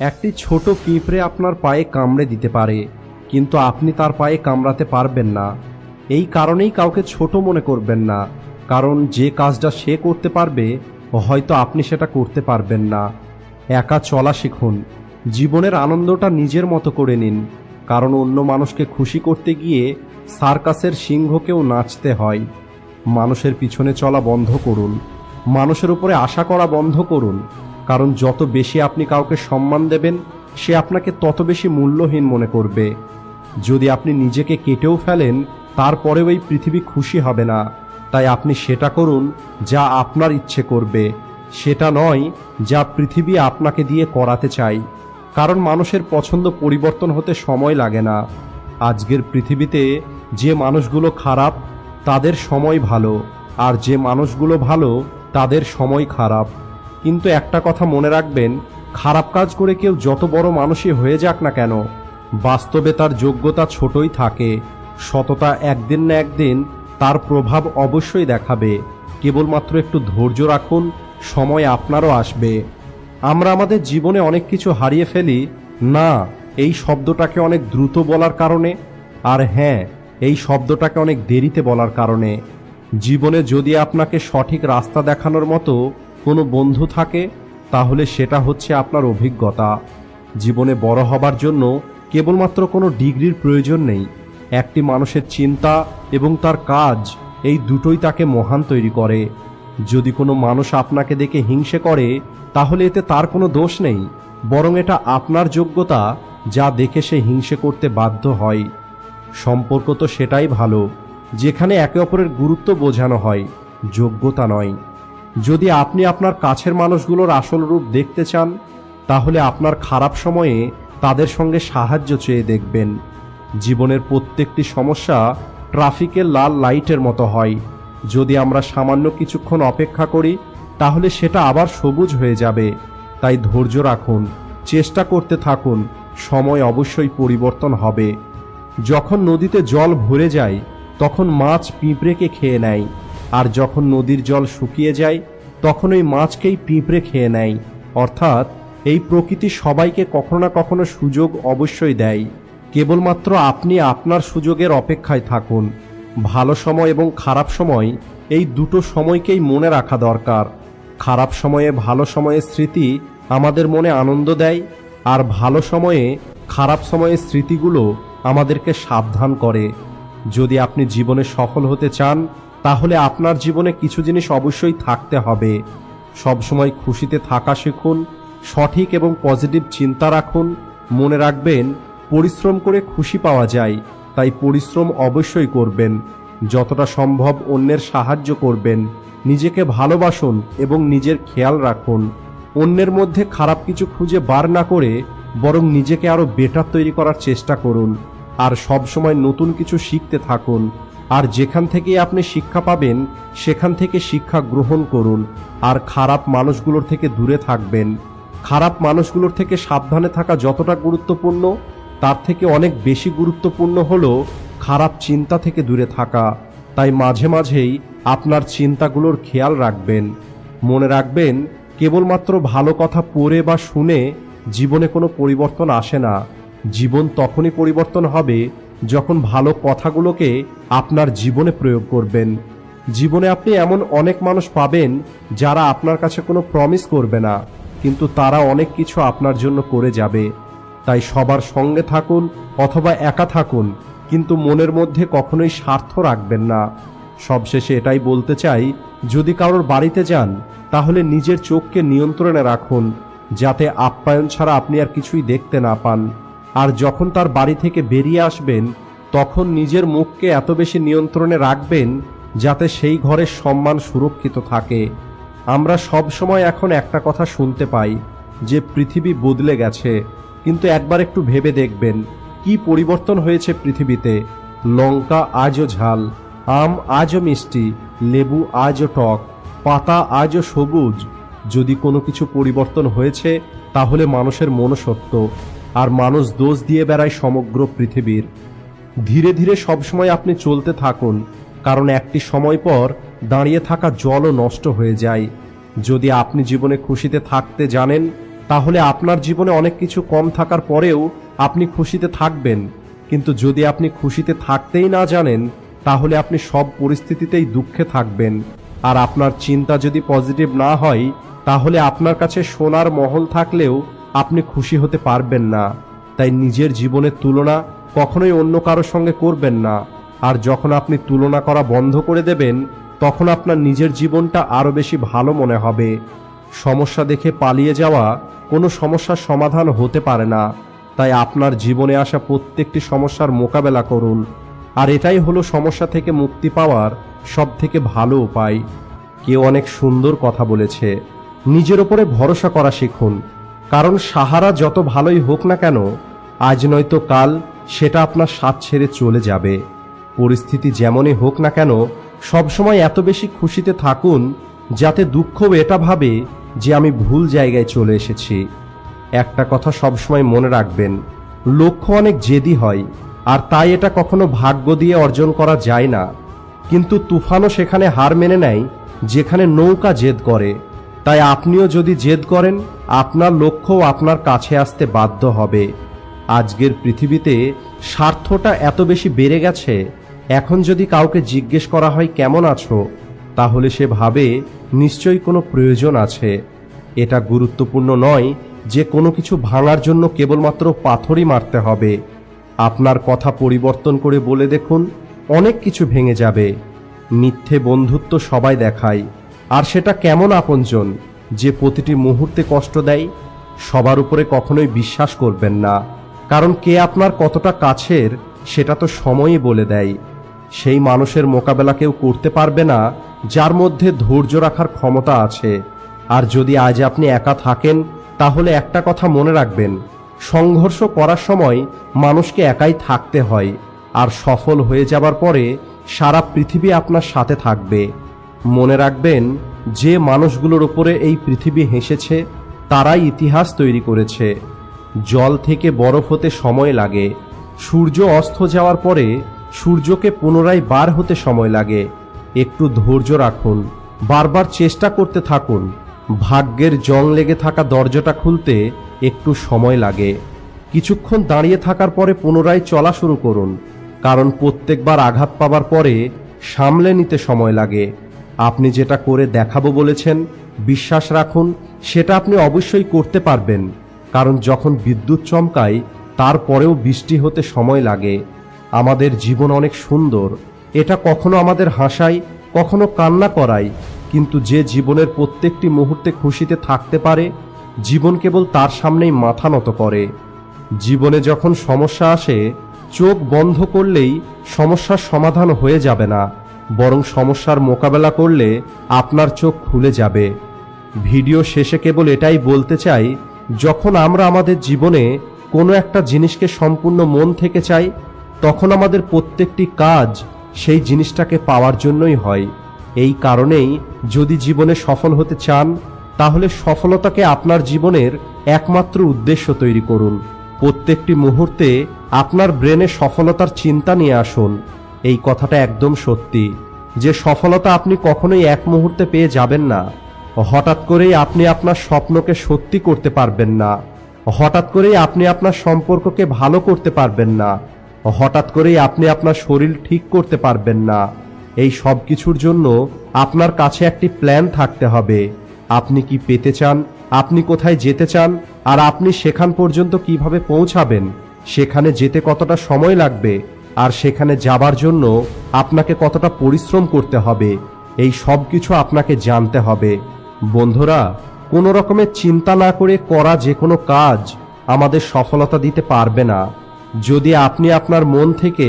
একটি ছোট পিঁপড়ে আপনার পায়ে কামড়ে দিতে পারে, কিন্তু আপনি তার পায়ে কামড়াতে পারবেন না। এই কারণেই কাউকে ছোট মনে করবেন না, কারণ যে কাজটা সে করতে পারবে, হয়তো আপনি সেটা করতে পারবেন না। একা চলা শিখুন, জীবনের আনন্দটা নিজের মতো করে নিন, কারণ অন্য মানুষকে খুশি করতে গিয়ে সার্কাসের সিংহকেও নাচতে হয়। মানুষের পিছনে চলা বন্ধ করুন, মানুষের উপরে আশা করা বন্ধ করুন কারণ যত বেশি আপনি কাউকে সম্মান দেবেন, সে আপনাকে তত বেশি মূল্যহীন মনে করবে। যদি আপনি নিজেকে কেটেও ফেলেন, তারপরেও এই পৃথিবী খুশি হবে না। তাই আপনি সেটা করুন যা আপনার ইচ্ছে করবে। সেটা নয়, যা পৃথিবী আপনাকে দিয়ে করাতে চাই। কারণ মানুষের পছন্দ পরিবর্তন হতে সময় লাগে না। আজকের পৃথিবীতে যে মানুষগুলো খারাপ, তাদের সময় ভালো। আর যে মানুষগুলো ভালো, তাদের সময় খারাপ। কিন্তু একটা কথা মনে রাখবেন, খারাপ কাজ করে কেউ যত বড় মানুষই হয়ে যাক না কেন, বাস্তবে তার যোগ্যতা ছোটই থাকে, সততা একদিন না একদিন তার প্রভাব অবশ্যই দেখাবে, কেবলমাত্র একটু ধৈর্য রাখুন, সময় আপনারও আসবে। আমরা আমাদের জীবনে অনেক কিছু হারিয়ে ফেলি, না, এই শব্দটাকে অনেক দ্রুত বলার কারণে, আর হ্যাঁ এই শব্দটাকে অনেক দেরিতে বলার কারণে। জীবনে যদি আপনাকে সঠিক রাস্তা দেখানোর মতো কোনো বন্ধু থাকে, তাহলে সেটা হচ্ছে আপনার অভিজ্ঞতা। জীবনে বড় হবার জন্য কেবলমাত্র কোনো ডিগ্রির প্রয়োজন নেই। একটি মানুষের চিন্তা এবং তার কাজ, এই দুটোই তাকে মহান তৈরি করে। যদি কোনো মানুষ আপনাকে দেখে হিংসে করে, তাহলে এতে তার কোনো দোষ নেই। বরং এটা আপনার যোগ্যতা, যা দেখে সে হিংসে করতে বাধ্য হয়। সম্পর্ক তো সেটাই ভালো, যেখানে একে অপরের গুরুত্ব বোঝানো হয়, যোগ্যতা নয়। যদি আপনি আপনার কাছের মানুষগুলোর আসল রূপ দেখতে চান, তাহলে আপনার খারাপ সময়ে তাদের সঙ্গে সাহায্য চেয়ে দেখবেন। জীবনের প্রত্যেকটি সমস্যা ট্রাফিকের লাল লাইটের মতো হয়। যদি আমরা সামান্য কিছুক্ষণ অপেক্ষা করি, তাহলে সেটা আবার সবুজ হয়ে যাবে। তাই ধৈর্য রাখুন, চেষ্টা করতে থাকুন, সময় অবশ্যই পরিবর্তন হবে। যখন নদীতে জল ভরে যায়, তখন মাছ পিঁপড়েকে খেয়ে নেয়। আর যখন নদীর জল শুকিয়ে যায়, তখন ওই মাছকেই পিঁপড়ে খেয়ে নেয়। অর্থাৎ, এই প্রকৃতি সবাইকে কখনো না কখনো সুযোগ অবশ্যই দেয়। কেবলমাত্র আপনি আপনার সুযোগের অপেক্ষায় থাকুন। ভালো সময় এবং খারাপ সময় এই দুটো সময়কেই মনে রাখা দরকার। খারাপ সময়ে ভালো সময়ের স্মৃতি আমাদের মনে আনন্দ দেয়, আর ভালো সময়ে খারাপ সময়ের স্মৃতিগুলো আমাদেরকে সাবধান করে। যদি আপনি জীবনে সফল হতে চান তাহলে আপনার জীবনে কিছু জিনিস অবশ্যই থাকতে হবে। সবসময় খুশিতে থাকা শিখুন, সঠিক এবং পজিটিভ চিন্তা রাখুন, মনে রাখবেন, পরিশ্রম করে খুশি পাওয়া যায়, তাই পরিশ্রম অবশ্যই করবেন। যতটা সম্ভব অন্যের সাহায্য করবেন, নিজেকে ভালোবাসুন এবং নিজের খেয়াল রাখুন। অন্যের মধ্যে খারাপ কিছু খুঁজে বার না করে বরং নিজেকে আরও বেটার তৈরি করার চেষ্টা করুন। আর সব সময় নতুন কিছু শিখতে থাকুন। আর যেখান থেকে আপনি শিক্ষা পাবেন, সেখান থেকে শিক্ষা গ্রহণ করুন। আর খারাপ মানুষগুলোর থেকে দূরে থাকবেন। খারাপ মানুষগুলোর থেকে সাবধানে থাকা যতটা গুরুত্বপূর্ণ, তার থেকে অনেক বেশি গুরুত্বপূর্ণ হলো খারাপ চিন্তা থেকে দূরে থাকা। তাই মাঝে মাঝেই আপনার চিন্তাগুলোর খেয়াল রাখবেন। মনে রাখবেন, কেবলমাত্র ভালো কথা পড়ে বা শুনে জীবনে কোনো পরিবর্তন আসে না। জীবন তখনই পরিবর্তন হবে যখন ভালো কথাগুলোকে আপনার জীবনে প্রয়োগ করবেন। জীবনে আপনি এমন অনেক মানুষ পাবেন যারা আপনার কাছে কোনো প্রমিস করবে না, কিন্তু তারা অনেক কিছু আপনার জন্য করে যাবে। তাই সবার সঙ্গে থাকুন অথবা একা থাকুন, কিন্তু মনের মধ্যে কখনোই স্বার্থ রাখবেন না। সবশেষে এটাই বলতে চাই, যদি কারোর বাড়িতে যান, তাহলে নিজের চোখকে নিয়ন্ত্রণে রাখুন, যাতে আপ্যায়ন ছাড়া আপনি আর কিছুই দেখতে না পান। আর যখন তার বাড়ি থেকে বেরিয়ে আসবেন, তখন নিজের মুখকে এত বেশি নিয়ন্ত্রণে রাখবেন যাতে সেই ঘরের সম্মান সুরক্ষিত থাকে। আমরা সব সময় এখন একটা কথা শুনতে পাই যে পৃথিবী বদলে গেছে। কিন্তু একবার একটু ভেবে দেখবেন, কি পরিবর্তন হয়েছে পৃথিবীতে। লঙ্কা আজও ঝাল, আম আজও মিষ্টি, লেবু আজও টক, পাতা আজও সবুজ। যদি কোনো কিছু পরিবর্তন হয়েছে, তাহলে মানুষের মনসত্ব আর মানুষ দোষ দিয়ে বেড়ায় সমগ্র পৃথিবীর। ধীরে ধীরে সবসময় আপনি চলতে থাকুন, কারণ একটি সময় পর দাঁড়িয়ে থাকা জলও নষ্ট হয়ে যায়। যদি আপনি জীবনে খুশিতে থাকতে জানেন, তাহলে আপনার জীবনে অনেক কিছু কম থাকার পরেও আপনি খুশিতে থাকবেন। কিন্তু যদি আপনি খুশিতে থাকতেই না জানেন, তাহলে আপনি সব পরিস্থিতিতেই দুঃখে থাকবেন। আর আপনার চিন্তা যদি পজিটিভ না হয়, তাহলে আপনার কাছে সোনার মহল থাকলেও আপনি খুশি হতে পারবেন না। তাই নিজের জীবনের তুলনা কখনোই অন্য কারোর সঙ্গে করবেন না। আর যখন আপনি তুলনা করা বন্ধ করে দেবেন, তখন আপনার নিজের জীবনটা আরও বেশি ভালো মনে হবে। সমস্যা দেখে পালিয়ে যাওয়া কোনো সমস্যার সমাধান হতে পারে না। তাই আপনার জীবনে আসা প্রত্যেকটি সমস্যার মোকাবেলা করুন। আর এটাই হলো সমস্যা থেকে মুক্তি পাওয়ার সব থেকে ভালো উপায়। কেউ অনেক সুন্দর কথা বলেছে। নিজের ওপরে ভরসা করা শিখুন। কারণ সাহারা যত ভালোই হোক না কেন, আজ নয়তো কাল সেটা আপনার স্বাদ ছেড়ে চলে যাবে। পরিস্থিতি যেমনই হোক না কেন, সবসময় এত বেশি খুশিতে থাকুন যাতে দুঃখ এটা ভাবে যে আমি ভুল জায়গায় চলে এসেছি। একটা কথা সবসময় মনে রাখবেন, লক্ষ্য অনেক জেদি হয়, আর তাই এটা কখনো ভাগ্য দিয়ে অর্জন করা যায় না। কিন্তু তুফানও সেখানে হার মেনে নেয়, যেখানে নৌকা জেদ করে। তাই আপনিও যদি জেদ করেন, আপনার লক্ষ্যও আপনার কাছে আসতে বাধ্য হবে। আজকের পৃথিবীতে স্বার্থটা এত বেশি বেড়ে গেছে, এখন যদি কাউকে জিজ্ঞেস করা হয়, কেমন আছো? তাহলে সে ভাবে, নিশ্চয়ই কোনো প্রয়োজন আছে। এটা গুরুত্বপূর্ণ নয় যে কোনো কিছু ভাঙার জন্য কেবলমাত্র পাথরই মারতে হবে। আপনার কথা পরিবর্তন করে বলে দেখুন, অনেক কিছু ভেঙে যাবে। মিথ্যে বন্ধুত্ব সবাই দেখায়। আর সেটা কেমন আপনজন যে প্রতিটি মুহূর্তে কষ্ট দেয়, সবার উপরে কখনোই বিশ্বাস করবেন না। কারণ কে আপনার কতটা কাছের, সেটা তো সময়ই বলে দেয়। সেই মানুষের মোকাবেলা কেউ করতে পারবে না, যার মধ্যে ধৈর্য রাখার ক্ষমতা আছে। আর যদি আজ আপনি একা থাকেন, তাহলে একটা কথা মনে রাখবেন, সংঘর্ষ করার সময় মানুষকে একাই থাকতে হয়, আর সফল হয়ে যাবার পরে সারা পৃথিবী আপনার সাথে থাকবে। মনে রাখবেন, যে মানুষগুলোর উপরে এই পৃথিবী হেসেছে, তারাই ইতিহাস তৈরি করেছে। জল থেকে বরফ হতে সময় লাগে, সূর্য অস্ত যাওয়ার পরে সূর্যকে পুনরায় বার হতে সময় লাগে। একটু ধৈর্য রাখুন, বারবার চেষ্টা করতে থাকুন, ভাগ্যের জং লেগে থাকা দরজাটা খুলতে একটু সময় লাগে। কিছুক্ষণ দাঁড়িয়ে থাকার পরে পুনরায় চলা শুরু করুন, কারণ প্রত্যেকবার আঘাত পাবার পরে সামলে নিতে সময় লাগে। আপনি যেটা করে দেখাবো বলেছেন, বিশ্বাস রাখুন, সেটা আপনি অবশ্যই করতে পারবেন, কারণ যখন বিদ্যুৎ চমকায়, তারপরেও বৃষ্টি হতে সময় লাগে। আমাদের জীবন অনেক সুন্দর, এটা কখনো আমাদের হাসায়, কখনো কান্না করায়, কিন্তু যে জীবনের প্রত্যেকটি মুহূর্তে খুশিতে থাকতে পারে, জীবন কেবল তার সামনেই মাথা নত করে। জীবনে যখন সমস্যা আসে, চোখ বন্ধ করলেই সমস্যার সমাধান হয়ে যাবে না। বরং সমস্যার মোকাবেলা করলে আপনার চোখ খুলে যাবে। ভিডিও শেষে কেবল এটাই বলতে চাই, যখন আমরা আমাদের জীবনে কোনো একটা জিনিসকে সম্পূর্ণ মন থেকে চাই, তখন আমাদের প্রত্যেকটি কাজ সেই জিনিসটাকে পাওয়ার জন্যই হয়। এই কারণেই যদি জীবনে সফল হতে চান, তাহলে সফলতাকে আপনার জীবনের একমাত্র উদ্দেশ্য তৈরি করুন। প্রত্যেকটি মুহূর্তে আপনার ব্রেনে সফলতার চিন্তা নিয়ে আসুন। এই কথাটা একদম সত্যি। যে সফলতা আপনি কখনোই এক মুহূর্তে পেয়ে যাবেন না। হঠাৎ করেই আপনি আপনার স্বপ্নকে সত্যি করতে পারবেন না। হঠাৎ করেই আপনি আপনার সম্পর্ককে ভালো করতে পারবেন না। হঠাৎ করেই আপনি আপনার শরীর ঠিক করতে পারবেন না। এই সব কিছুর জন্য আপনার কাছে একটি প্ল্যান থাকতে হবে। আপনি কি পেতে চান? আপনি কোথায় যেতে চান? আর আপনি সেখান পর্যন্ত কীভাবে পৌঁছাবেন? সেখানে যেতে কতটা সময় লাগবে? আর সেখানে যাবার জন্য আপনাকে কতটা পরিশ্রম করতে হবে, এই সব কিছু আপনাকে জানতে হবে। বন্ধুরা, কোনো রকমের চিন্তা না করে করা যে কোনো কাজ আমাদের সফলতা দিতে পারবে না। যদি আপনি আপনার মন থেকে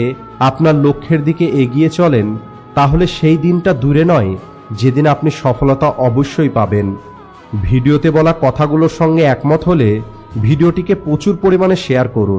আপনার লক্ষ্যের দিকে এগিয়ে চলেন, তাহলে সেই দিনটা দূরে নয়, যেদিন আপনি সফলতা অবশ্যই পাবেন। ভিডিওতে বলা কথাগুলোর সঙ্গে একমত হলে ভিডিওটিকে প্রচুর পরিমাণে শেয়ার করুন।